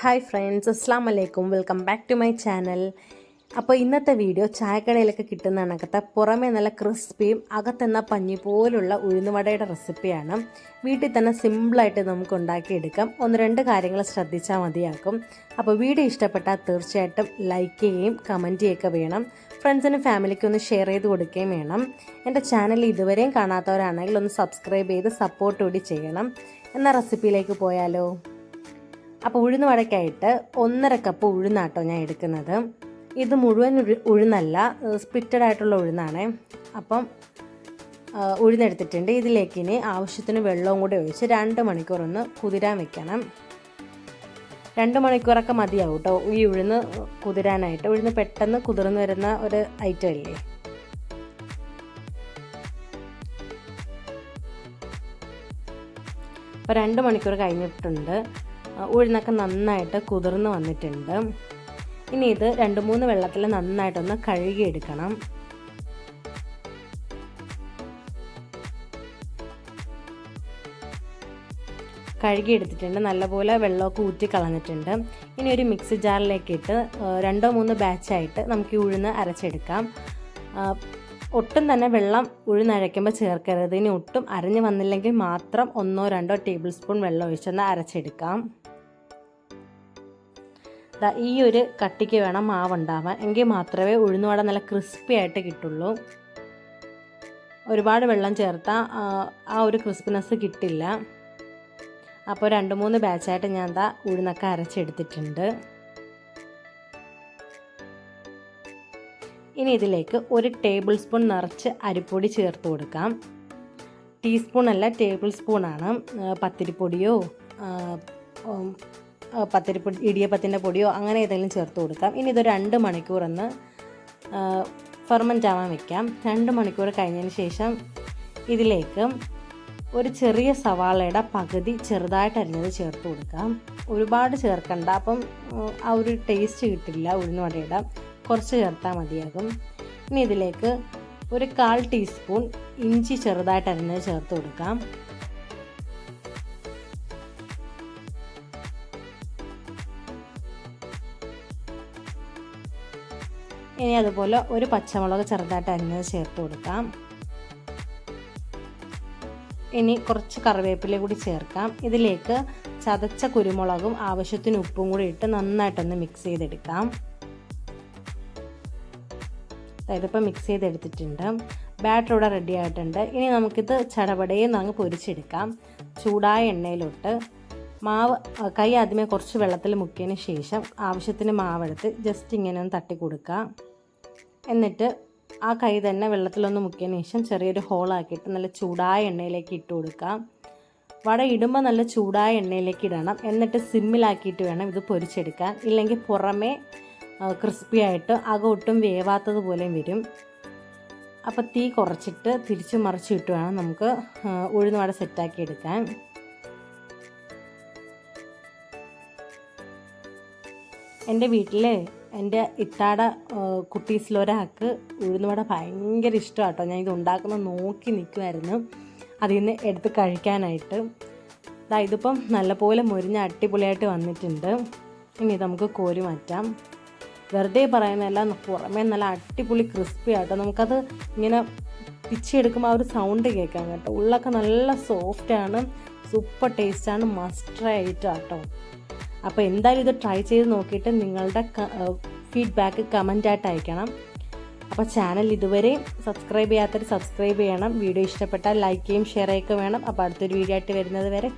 Hi friends അസ്സാം വലൈക്കും welcome back to my channel അപ്പോൾ ഇന്നത്തെ വീഡിയോ ചായക്കടയിലൊക്കെ കിട്ടുന്ന കണക്കത്തെ പുറമേ നല്ല ക്രിസ്പിയും അകത്തെന്ന പഞ്ഞി പോലുള്ള ഉഴുന്നുവടയുടെ റെസിപ്പിയാണ് വീട്ടിൽ തന്നെ സിമ്പിളായിട്ട് നമുക്ക് ഉണ്ടാക്കിയെടുക്കാം. ഒന്ന് രണ്ട് കാര്യങ്ങൾ ശ്രദ്ധിച്ചാൽ മതിയാക്കും. അപ്പോൾ വീഡിയോ ഇഷ്ടപ്പെട്ടാൽ തീർച്ചയായിട്ടും ലൈക്ക് ചെയ്യുകയും കമന്റ് ചെയ്യുകയൊക്കെ വേണം. ഫ്രണ്ട്സിനും ഫാമിലിക്കും ഒന്ന് ഷെയർ ചെയ്ത് കൊടുക്കുകയും വേണം. എന്റെ ചാനൽ ഇതുവരെയും കാണാത്തവരാണെങ്കിൽ ഒന്ന് സബ്സ്ക്രൈബ് ചെയ്ത് സപ്പോർട്ട് കൂടി ചെയ്യണം. എന്ന റെസിപ്പിയിലേക്ക് പോയാലോ? അപ്പോൾ ഉഴുന്ന് വടക്കായിട്ട് ഒന്നര കപ്പ് ഉഴുന്നാട്ടോ ഞാൻ എടുക്കുന്നത്. ഇത് മുഴുവൻ ഉഴുന്നല്ല സ്പ്ലിറ്റഡ് ആയിട്ടുള്ള ഉഴുന്നാണ്. അപ്പം ഉഴുന്നെടുത്തിട്ടുണ്ട്. ഇതിലേക്ക് ഇനി ആവശ്യത്തിന് വെള്ളവും കൂടി ഒഴിച്ച് രണ്ട് മണിക്കൂർ ഒന്ന് കുതിരാൻ വെക്കണം. രണ്ട് മണിക്കൂറൊക്കെ മതിയാവും കേട്ടോ ഈ ഉഴുന്ന് കുതിരാനായിട്ട്. ഉഴുന്ന് പെട്ടെന്ന് കുതിർന്നു വരുന്ന ഒരു ഐറ്റം അല്ലേ അപ്പോൾ രണ്ട് മണിക്കൂർ കഴിഞ്ഞിട്ടുണ്ട്. ഉഴുന്നൊക്കെ നന്നായിട്ട് കുതിർന്ന് വന്നിട്ടുണ്ട്. ഇനി ഇത് രണ്ട് മൂന്ന് വെള്ളത്തിൽ നന്നായിട്ടൊന്ന് കഴുകിയെടുക്കണം. കഴുകിയെടുത്തിട്ടുണ്ട്. നല്ലപോലെ വെള്ളമൊക്കെ ഊറ്റി കളഞ്ഞിട്ടുണ്ട്. ഇനി ഒരു മിക്സി ജാറിലേക്ക് ഇട്ട് രണ്ടോ മൂന്ന് ബാച്ചായിട്ട് നമുക്ക് ഈ ഉഴുന്ന് അരച്ചെടുക്കാം. ഒട്ടും തന്നെ വെള്ളം ഉഴുന്നഴയ്ക്കുമ്പോൾ ചേർക്കരുത്. ഇനി ഒട്ടും അരഞ്ഞു വന്നില്ലെങ്കിൽ മാത്രം ഒന്നോ രണ്ടോ ടേബിൾ സ്പൂൺ വെള്ളം ഒഴിച്ചൊന്ന് അരച്ചെടുക്കാം. ഈ ഒരു കട്ടിക്ക് വേണം മാവ് ഉണ്ടാവാൻ എങ്കിൽ മാത്രമേ ഉഴുന്നുവട നല്ല ക്രിസ്പി ആയിട്ട് കിട്ടുള്ളൂ. ഒരുപാട് വെള്ളം ചേർത്താൽ ആ, ഒരു ക്രിസ്പിനെസ് കിട്ടില്ല. അപ്പോൾ രണ്ട് മൂന്ന് ബാച്ചായിട്ട് ഞാൻ എന്താ ഉഴുന്നൊക്കെ അരച്ചെടുത്തിട്ടുണ്ട്. ഇനി ഇതിലേക്ക് ഒരു ടേബിൾ സ്പൂൺ നിറച്ച് അരിപ്പൊടി ചേർത്ത് കൊടുക്കാം. ടീസ്പൂൺ അല്ല ടേബിൾ സ്പൂണാണ് പത്തിരിപ്പൊടിയോ പത്തിരിപ്പൊടി ഇടിയപ്പത്തിന്റെ പൊടിയോ അങ്ങനെ ഏതെങ്കിലും ചേർത്ത് കൊടുക്കാം. ഇനി ഇത് രണ്ട് മണിക്കൂർ ഒന്ന് ഫെർമെന്റ് ആവാൻ വെക്കാം. രണ്ട് മണിക്കൂർ കഴിഞ്ഞതിന് ശേഷം ഇതിലേക്ക് ഒരു ചെറിയ സവാളയുടെ പകുതി ചെറുതായിട്ട് അരിഞ്ഞത് ചേർത്ത് കൊടുക്കാം. ഒരുപാട് ചേർക്കണ്ട അപ്പം ആ ഒരു ടേസ്റ്റ് കിട്ടില്ല ഉഴുന്നുവടയുടെ കുറച്ച് ചേർത്താൽ മതിയാകും. ഇനി ഇതിലേക്ക് ഒരു കാൽ ടീസ്പൂൺ ഇഞ്ചി ചെറുതായിട്ട് അരിഞ്ഞത് ചേർത്ത് കൊടുക്കാം. ഇനി അതുപോലെ ഒരു പച്ചമുളക് ചെറുതായിട്ട് അരിഞ്ഞത് ചേർത്ത് കൊടുക്കാം. ഇനി കുറച്ച് കറിവേപ്പില കൂടി ചേർക്കാം. ഇതിലേക്ക് ചതച്ച കുരുമുളകും ആവശ്യത്തിന് ഉപ്പും കൂടി ഇട്ട് നന്നായിട്ടൊന്ന് മിക്സ് ചെയ്തെടുക്കാം. ഇപ്പം മിക്സ് ചെയ്തെടുത്തിട്ടുണ്ട്. ബാറ്റർ ഇവിടെ റെഡി ആയിട്ടുണ്ട്. ഇനി നമുക്കിത് ചടപടയും അങ്ങ് പൊരിച്ചെടുക്കാം. ചൂടായ എണ്ണയിലോട്ട് മാവ് കൈ ആദ്യമേ കുറച്ച് വെള്ളത്തിൽ മുക്കിയതിന് ശേഷം ആവശ്യത്തിന് മാവെടുത്ത് ജസ്റ്റ് ഇങ്ങനെ ഒന്ന് തട്ടി കൊടുക്കുക. എന്നിട്ട് ആ കൈ തന്നെ വെള്ളത്തിലൊന്ന് മുക്കിയതിന് ശേഷം ചെറിയൊരു ഹോളാക്കിയിട്ട് നല്ല ചൂടായ എണ്ണയിലേക്ക് ഇട്ട് കൊടുക്കുക. വട ഇടുമ്പോൾ നല്ല ചൂടായ എണ്ണയിലേക്ക് ഇടണം. എന്നിട്ട് സിമ്മിലാക്കിയിട്ട് വേണം ഇത് പൊരിച്ചെടുക്കാൻ. ഇല്ലെങ്കിൽ പുറമേ ക്രിസ്പി ആയിട്ട് അകൊട്ടും വേവാത്തതുപോലെയും വേവാത്തത് വരും. അപ്പോൾ തീ കുറച്ചിട്ട് തിരിച്ച് മറിച്ച് ഇട്ട് വേണം നമുക്ക് ഉഴുന്നുവട ഉഴുന്ന് വട സെറ്റാക്കി എടുക്കാൻ. എന്റെ വീട്ടിൽ എന്റെ ഇത്താട കുട്ടീസിലൊരാൾക്ക് ഉഴുന്നുവട ഭയങ്കര ഇഷ്ടമാണ് കേട്ടോ ഞാൻ ഇത് ഉണ്ടാക്കുന്നത് നോക്കി നിൽക്കുമായിരുന്നു അതിൽ നിന്ന് എടുത്ത് കഴിക്കാനായിട്ട്. ദാ ഇതിപ്പം നല്ലപോലെ മുരിഞ്ഞ അടിപൊളിയായിട്ട് വന്നിട്ടുണ്ട്. ഇനി നമുക്ക് കോരി മാറ്റാം. വെറുതെ പറയുന്നതല്ല പുറമേ നല്ല അടിപൊളി ക്രിസ്പി ആട്ടോ. നമുക്കത് ഇങ്ങനെ പിച്ചെടുക്കുമ്പോൾ ആ ഒരു സൗണ്ട് കേൾക്കാം കേട്ടോ. ഉള്ളൊക്കെ നല്ല സോഫ്റ്റാണ് സൂപ്പർ ടേസ്റ്റാണ് മസ്റ്റ് ആയിട്ട് കേട്ടോ അപ്പോൾ എന്തായാലും ഇത് ട്രൈ ചെയ്ത് നോക്കിയിട്ട് നിങ്ങളുടെ ഫീഡ്ബാക്ക് കമന്റായിട്ട് അയക്കണം. അപ്പോൾ ചാനൽ ഇതുവരെ സബ്സ്ക്രൈബ് ചെയ്യാത്തവർ സബ്സ്ക്രൈബ് ചെയ്യണം. വീഡിയോ ഇഷ്ടപ്പെട്ടാൽ ലൈക്ക് ചെയ്യും ഷെയർ ചെയ്യൊക്കെ വേണം. അപ്പോൾ അടുത്തൊരു വീഡിയോ ആയിട്ട് വരുന്നത് വരെ